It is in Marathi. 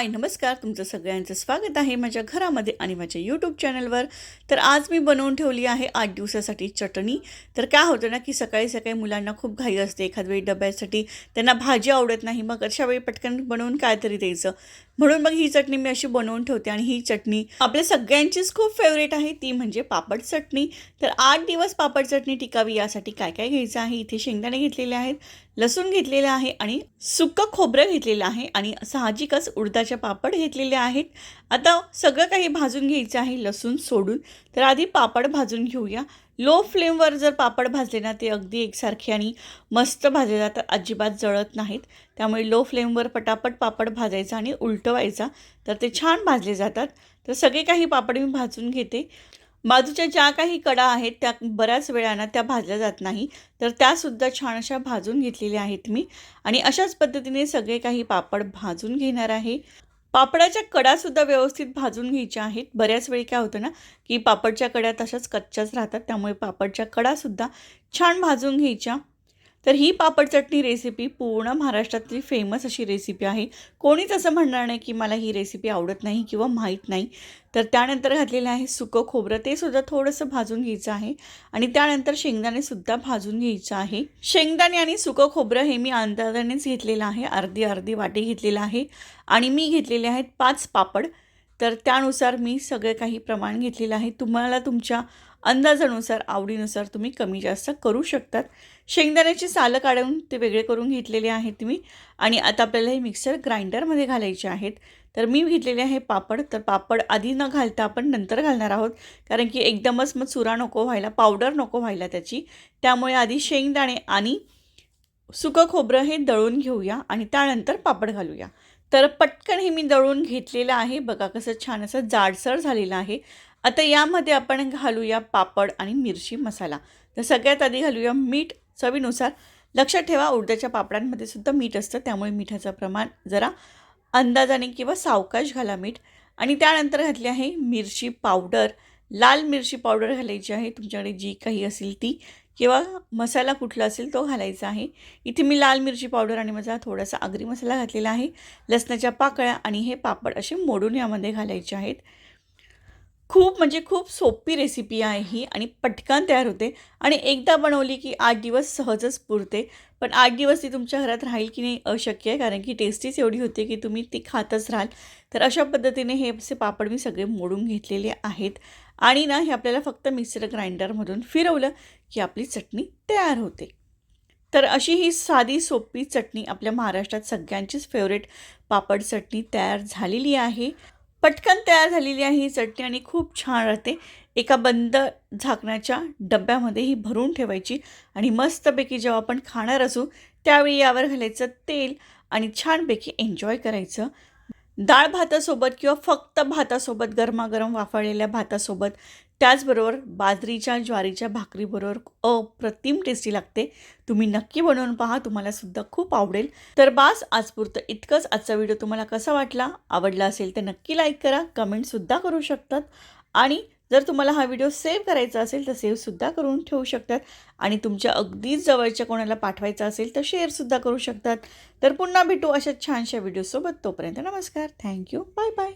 हाय नमस्कार. तुमचं सगळ्यांचं स्वागत आहे माझ्या घरामध्ये आणि माझ्या यूट्यूब चॅनलवर तर आज मी बनवून ठेवली आहे आठ दिवसासाठी चटणी. तर काय होतं ना की सकाळी सकाळी मुलांना खूप घाई असते. एखाद वेळी डब्यासाठी त्यांना भाजी आवडत नाही. मग अशा वेळी पटकन बनवून काय तरी द्यायचं. म्हणून मग ही चटणी मी अशी बनवून ठेवते आणि ही चटणी आपल्या सगळ्यांचीच खूप फेवरेट आहे. ती म्हणजे पापड चटणी. तर आठ दिवस पापड चटणी टिकावी यासाठी काय काय घ्यायचं आहे? इथे शेंगदाणे घेतलेले आहेत लसूण घेतलेलं आहे आणि सुक्कं खोबरं घेतलेलं आहे आणि साहजिकच उडदाचे पापड घेतलेले आहेत. आता सगळं काही भाजून घ्यायचं आहे लसूण सोडून. तर आधी पापड भाजून घेऊया. लो फ्लेमवर जर पापड भाजले ना ते अगदी एकसारखे आणि मस्त भाजले जातात. अजिबात जळत नाहीत. त्यामुळे लो फ्लेमवर पटापट पापड भाजायचा आणि उलटवायचा. तर ते छान भाजले जातात. तर सगळे काही पापड मी भाजून घेते. बाजूच्या ज्या काही कडा आहेत त्या बऱ्याच वेळानं त्या भाजल्या जात नाही. तर त्यासुद्धा छान अशा भाजून घेतलेल्या आहेत मी. आणि अशाच पद्धतीने सगळे काही पापड भाजून घेणार आहे. पापडाच्या कडासुद्धा व्यवस्थित भाजून घ्यायच्या आहेत. बऱ्याच वेळी काय होतं ना की पापडच्या कड्या तशाच कच्च्याच राहतात त्यामुळे पापडच्या कडासुद्धा छान भाजून घ्यायच्या. तर ही पापड चटणी रेसिपी पूर्ण महाराष्ट्रातली फेमस अशी रेसिपी आहे. कोणीच असं म्हणणार नाही की मला ही रेसिपी आवडत नाही किंवा माहीत नाही. तर त्यानंतर घातलेलं आहे सुकं खोबरं. ते सुद्धा थोडंसं भाजून घ्यायचं आहे. आणि त्यानंतर शेंगदाणेसुद्धा भाजून घ्यायचं आहे. शेंगदाणे आणि सुकं खोबरं हे मी अंदाजानेच घेतलेलं आहे. अर्धी अर्धी वाटी घेतलेलं आहे. आणि मी घेतलेले आहेत पाच पापड. तर त्यानुसार मी सगळे काही प्रमाण घेतलेलं आहे. तुम्हाला तुमच्या अंदाजानुसार आवडीनुसार तुम्ही कमी जास्त करू शकतात. शेंगदाण्याची सालं काढून ते वेगळे करून घेतलेले आहेत तुम्ही आणि आता आपल्याला हे मिक्सर ग्राइंडरमध्ये घालायचे आहेत. तर मी घेतलेले आहे पापड. तर पापड आधी न घालता आपण नंतर घालणार आहोत. कारण की एकदमच मग चुरा नको व्हायला पावडर नको व्हायला त्याची. त्यामुळे आधी शेंगदाणे आणि सुकं खोबरं हे दळून घेऊया आणि त्यानंतर पापड घालूया. तर पटकन हे मी दळून घेतलेलं आहे. बघा कसं छान असं जाडसर झालेलं आहे. आता यामध्ये आपण घालूया पापड आणि मिरची मसाला. तर सगळ्यात आधी घालूया मीठ चवीनुसार. लक्षात ठेवा उडद्याच्या पापडांमध्ये सुद्धा मीठ असतं त्यामुळे मिठाचं प्रमाण जरा अंदाजाने किंवा सावकाश घाला मीठ. आणि त्यानंतर घातली आहे मिरची पावडर. लाल मिरची पावडर घालायची आहे तुमच्याकडे जी काही असेल ती. किंवा मसाला कुठला असेल तो घालायचा आहे. इथे मी लाल मिरची पावडर आणि माझा थोडासा आगरी मसाला घातलेला आहे. लसणाच्या पाकळ्या आणि हे पापड असे मोडून यामध्ये घालायचे आहेत. खूप म्हणजे खूप सोपी रेसिपी आहे ही आणि पटकन तयार होते. आणि एकदा बनवली की आठ दिवस सहजच पुरते. पण आठ दिवस ती तुमच्या घरात राहील की नाही अशक्य आहे. कारण की टेस्टीच एवढी होते की तुम्ही ती खातच राहाल. तर अशा पद्धतीने हे असे पापड मी सगळे मोडून घेतलेले आहेत. आणि ना हे आपल्याला फक्त मिक्सर ग्राइंडरमधून फिरवलं की आपली चटणी तयार होते. तर अशी ही साधी सोपी चटणी आपल्या महाराष्ट्रात सगळ्यांचीच फेवरेट पापड चटणी तयार झालेली आहे. पटकन तयार झालेली आहे ही चटणी आणि खूप छान राहते. एका बंद झाकण्याच्या डब्यामध्ये ही भरून ठेवायची आणि मस्तपैकी जेव्हा आपण खाणार असू त्यावेळी यावर घालायचं तेल आणि छानपैकी एन्जॉय करायचं. डाळ भातासोबत किंवा फक्त भातासोबत गरमागरम वाफळलेल्या भातासोबत त्याचबरोबर बाजरीच्या ज्वारीच्या भाकरीबरोबर अप्रतिम टेस्टी लागते. तुम्ही नक्की बनवून पहा तुम्हाला सुद्धा खूप आवडेल. तर बास आजपुरतं इतकंच आजचा व्हिडिओ तुम्हाला कसा वाटला आवडला असेल तर नक्की लाईक करा कमेंटसुद्धा करू शकतात. आणि जर तुम्हाला हा व्हिडिओ सेव्ह करायचा असेल तर सेव्हसुद्धा करून ठेवू शकतात. आणि तुमच्या अगदीच जवळच्या कोणाला पाठवायचा असेल तर शेअरसुद्धा करू शकतात. तर पुन्हा भेटू अशा छानशा व्हिडिओसोबत तोपर्यंत नमस्कार. Thank you bye bye